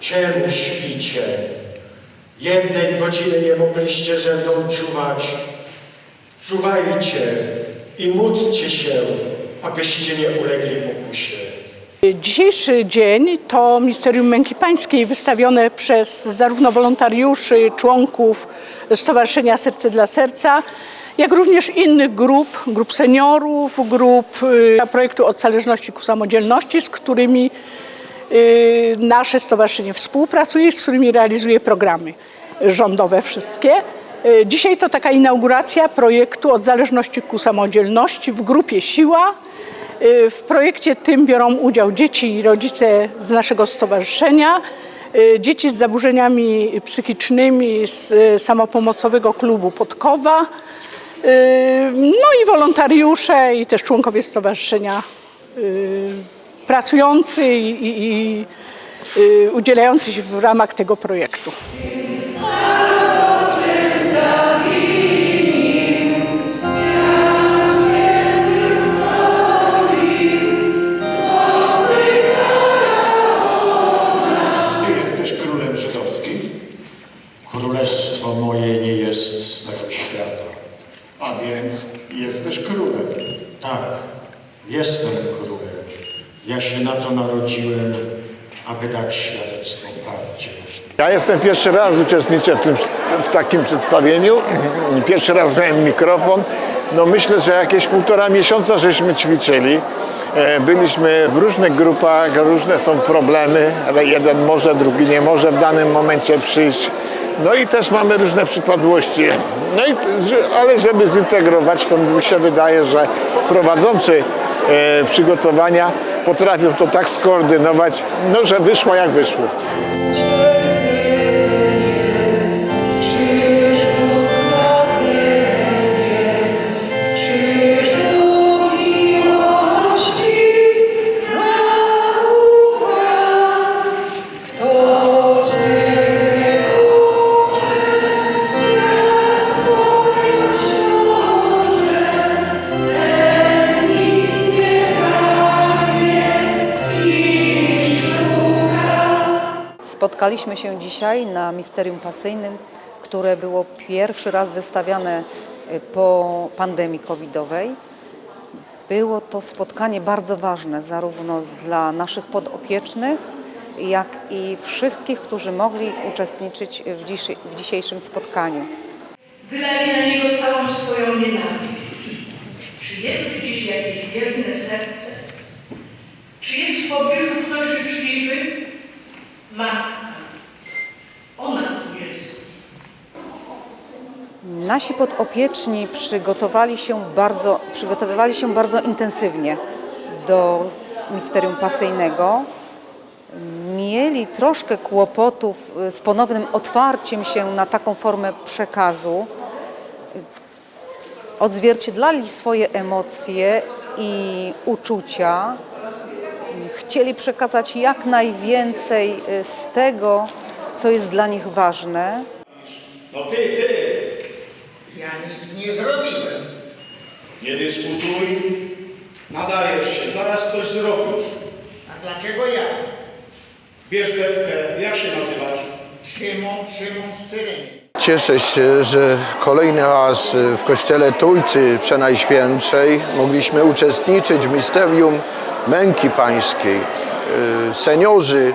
Czemu śpicie? Jednej godziny nie mogliście ze mną czuwać. Czuwajcie i módlcie się, abyście nie ulegli pokusie. Dzisiejszy dzień to Misterium Męki Pańskiej wystawione przez zarówno wolontariuszy, członków Stowarzyszenia Serce dla Serca, jak również innych grup, grup seniorów, grup y, projektu Od Zależności ku Samodzielności, z którymi nasze stowarzyszenie współpracuje, z którymi realizuje programy rządowe wszystkie. Y, Dzisiaj to taka inauguracja projektu Od Zależności ku Samodzielności w grupie Siła. Y, W projekcie tym biorą udział dzieci i rodzice z naszego stowarzyszenia, y, dzieci z zaburzeniami psychicznymi z y, samopomocowego klubu Podkowa, y, no i wolontariusze i też członkowie stowarzyszenia y, pracujący i, y, udzielający się w ramach tego projektu. Jesteś królem żydowskim? Królestwo moje nie jest z tego świata. A więc jesteś królem. Tak, jestem królem. Ja się na to narodziłem, aby dać świadectwo prawdzie. Ja jestem pierwszy raz uczestniczę w, tym, w takim przedstawieniu. Pierwszy raz miałem mikrofon. No myślę, że jakieś półtora miesiąca żeśmy ćwiczyli. E, Byliśmy w różnych grupach, różne są problemy, ale jeden może, drugi nie może w danym momencie przyjść. No i też mamy różne przypadłości. No i, ale żeby zintegrować, to mi się wydaje, że prowadzący e, przygotowania potrafią to tak skoordynować, no, że wyszło jak wyszło. Spotkaliśmy się dzisiaj na Misterium Pasyjnym, które było pierwszy raz wystawiane y, po pandemii covidowej. Było to spotkanie bardzo ważne zarówno dla naszych podopiecznych, jak i wszystkich, którzy mogli uczestniczyć w, dziś, w dzisiejszym spotkaniu. Wylali na niego całą swoją nienawiść. Czy jest gdzieś jakieś wierne serce? Czy jest w pobliżu ktoś życzliwy? Matka. Ona tu jest. Nasi podopieczni przygotowali się bardzo, przygotowywali się bardzo intensywnie do Misterium Pasyjnego. Mieli troszkę kłopotów y, z ponownym otwarciem się na taką formę przekazu. Odzwierciedlali swoje emocje i uczucia. Chcieli przekazać jak najwięcej y, z tego, co jest dla nich ważne. No ty, ty, Ja nic nie zrobiłem. nie dyskutuj, nadajesz się, zaraz coś zrobisz. A dlaczego ja? Bierz depkę, jak się nazywasz? Szymon, Szymon z Cyreni. Cieszę się, że kolejny raz w kościele Trójcy Przenajświętszej mogliśmy uczestniczyć w misterium męki pańskiej. Y, Seniorzy,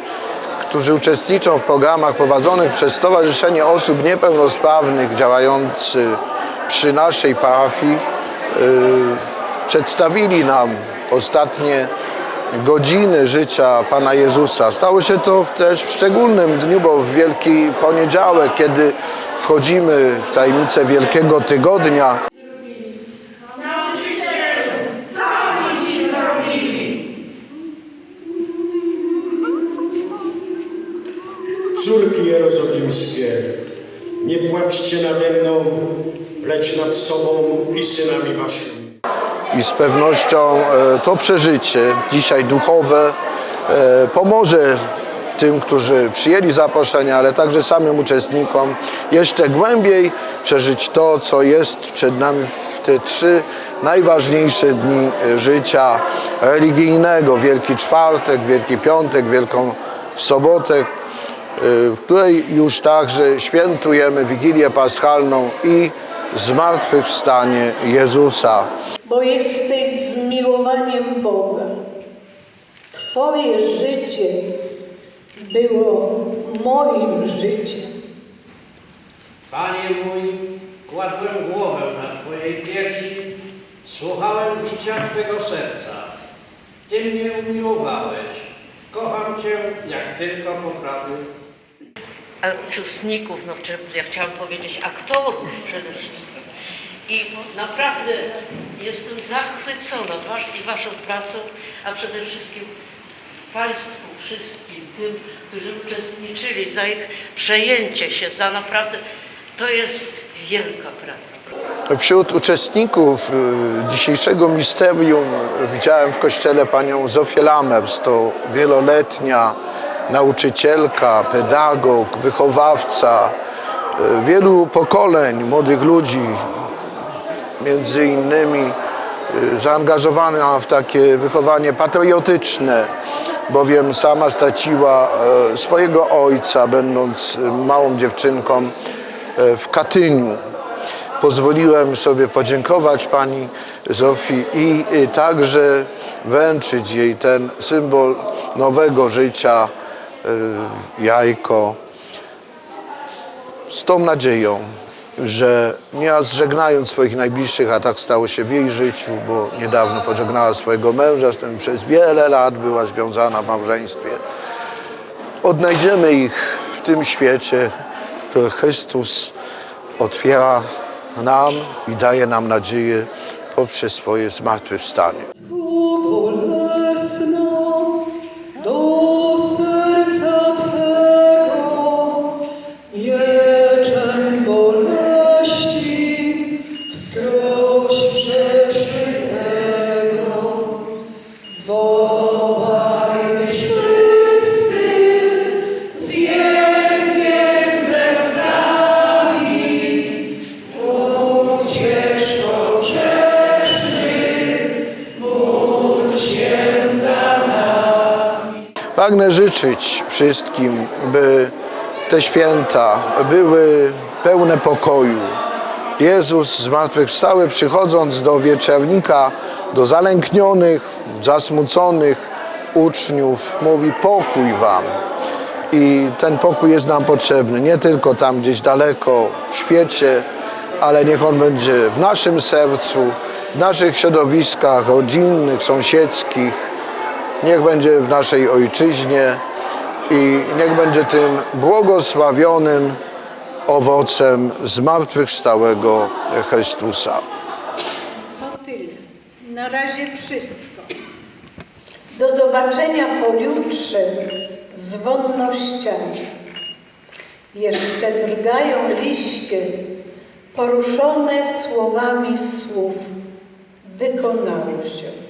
którzy uczestniczą w programach prowadzonych przez Stowarzyszenie Osób Niepełnosprawnych działający przy naszej parafii, y, przedstawili nam ostatnie godziny życia Pana Jezusa. Stało się to też w szczególnym dniu, bo w Wielki Poniedziałek, kiedy wchodzimy w tajemnicę Wielkiego Tygodnia, Córki jerozolimskie, nie płaczcie nade mną, lecz nad sobą i synami waszymi. i z pewnością e, to przeżycie dzisiaj duchowe e, pomoże tym, którzy przyjęli zaproszenie, ale także samym uczestnikom jeszcze głębiej przeżyć to, co jest przed nami w te trzy najważniejsze dni e, życia religijnego. Wielki Czwartek, Wielki Piątek, Wielką Sobotę. W której już także świętujemy Wigilię Paschalną i zmartwychwstanie Jezusa. bo jesteś zmiłowaniem Boga. Twoje życie było moim życiem. Panie mój, kładłem głowę na Twojej piersi, słuchałem bicia Twego serca. Ty mnie umiłowałeś. Kocham Cię, jak tylko potrafię. Uczestników, no czy ja chciałam powiedzieć aktorów przede wszystkim. I naprawdę jestem zachwycona wasz, i waszą pracą, a przede wszystkim Państwu wszystkim, tym, którzy uczestniczyli, za ich przejęcie się, za naprawdę, to jest wielka praca. Wśród uczestników y, dzisiejszego misterium widziałem w kościele panią Zofię Lamers, to wieloletnia nauczycielka, pedagog, wychowawca y, wielu pokoleń młodych ludzi, między innymi y, zaangażowana w takie wychowanie patriotyczne, bowiem sama straciła e, swojego ojca, będąc e, małą dziewczynką e, w Katyniu. Pozwoliłem sobie podziękować pani Zofii i także wręczyć jej ten symbol nowego życia, e, jajko, z tą nadzieją, że nie żegnając swoich najbliższych, a tak stało się w jej życiu, bo niedawno pożegnała swojego męża, z którym przez wiele lat była związana w małżeństwie, odnajdziemy ich w tym świecie, który Chrystus otwiera nam i daje nam nadzieję poprzez swoje zmartwychwstanie. Pragnę życzyć wszystkim, by te święta były pełne pokoju. Jezus zmartwychwstały, przychodząc do wieczernika, do zalęknionych, zasmuconych uczniów, mówi pokój wam. I ten pokój jest nam potrzebny, nie tylko tam gdzieś daleko w świecie, ale niech on będzie w naszym sercu, w naszych środowiskach rodzinnych, sąsiedzkich, niech będzie w naszej ojczyźnie i niech będzie tym błogosławionym owocem zmartwychwstałego Chrystusa. To tyle. Na razie wszystko. Do zobaczenia pojutrze z wonnościami. Jeszcze drgają liście poruszone słowami słów. Wykonało się.